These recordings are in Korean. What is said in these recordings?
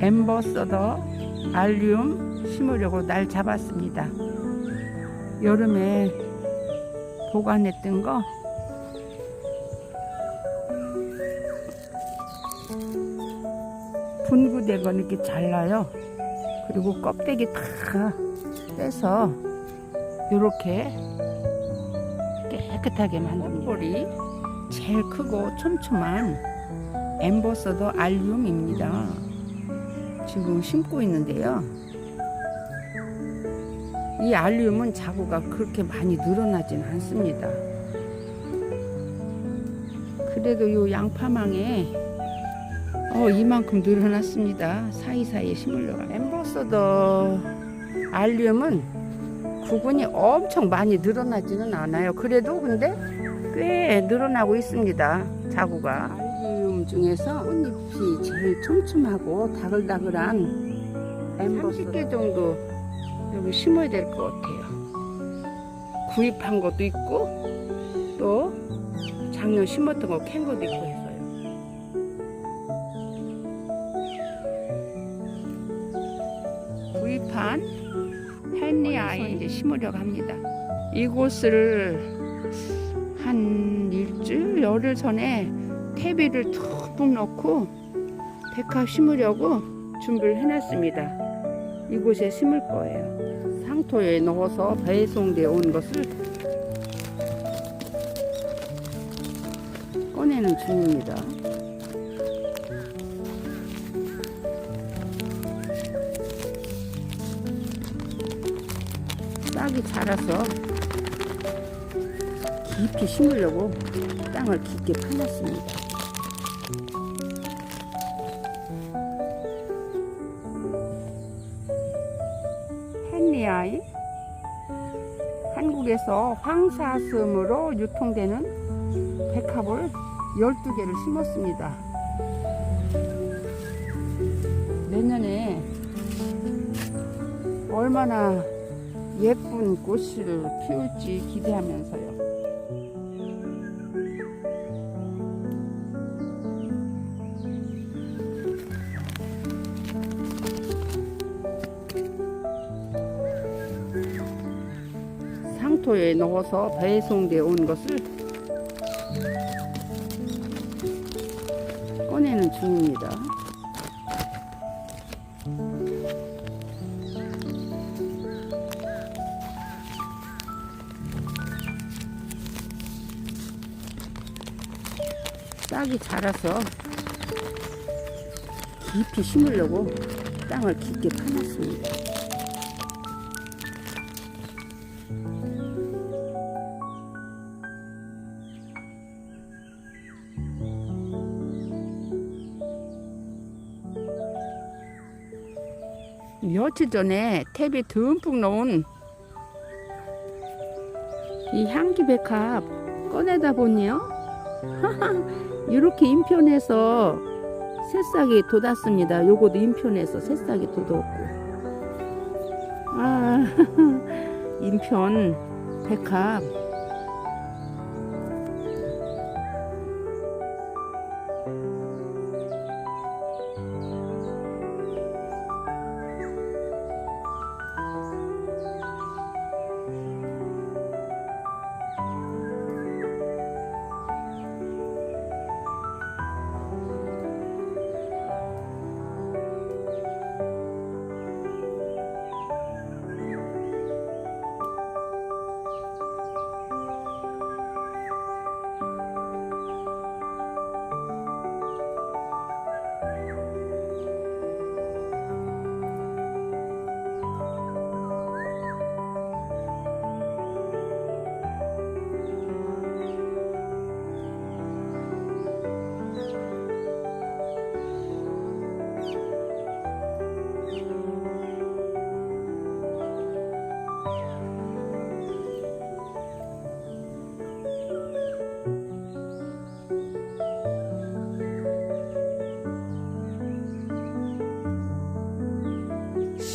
엠버 서더 알리움 심으려고 날 잡았습니다. 여름에 보관했던 거 분구된 거 이렇게 잘라요. 그리고 껍데기 다 떼서 이렇게 깨끗하게 만듭니다. 볼이 제일 크고 촘촘한 엠버서더 알륨입니다. 지금 심고 있는데요. 이 알륨은 자구가 그렇게 많이 늘어나진 않습니다. 그래도 이 양파망에 어, 이만큼 늘어났습니다. 사이사이에 심으려고. 엠버서더 알륨은 구근이 엄청 많이 늘어나지는 않아요. 그래도 근데 꽤 늘어나고 있습니다. 자구가. 알륨 중에서 꽃잎이 제일 촘촘하고 다글다글한 엠버서더 30개 정도 여기 심어야 될 것 같아요. 구입한 것도 있고 또 작년 심었던 거 캔 것도 있고 해서요. 구입한 헨리 아이 이제 심으려고 합니다. 이곳을 한 일주일 열흘 전에 퇴비를 툭툭 넣고 백합 심으려고 준비를 해놨습니다. 이곳에 심을 거예요. 상토에 넣어서 배송되어 온 것을 꺼내는 중입니다. 싹이 자라서 깊이 심으려고 땅을 깊게 파놨습니다. 헨리아이 한국에서 황사슴으로 유통되는 백합을 12개를 심었습니다. 내년에 얼마나 예쁜 꽃을 피울지 기대하면서요. 상토에 넣어서 배송되어 온 것을 꺼내는 중입니다. 싹이 자라서 깊이 심으려고 땅을 깊게 파놨습니다. 며칠 전에 탭에 듬뿍 넣은 이 향기 백합 꺼내다 보니요. 이렇게 인편에서 새싹이 돋았습니다. 요거도 인편에서 새싹이 돋았고. 아, 인편 백합.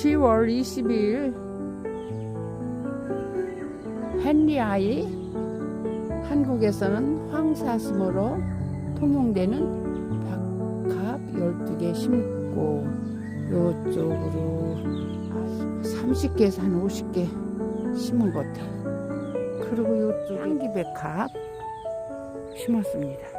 (10월 22일) 헨리아이 한국에서는 황사슴으로 통용되는 박합 12개 심고 요쪽으로 30개에서 한 50개 심은 것 같아요. 그리고 요쪽에 향기백합 심었습니다.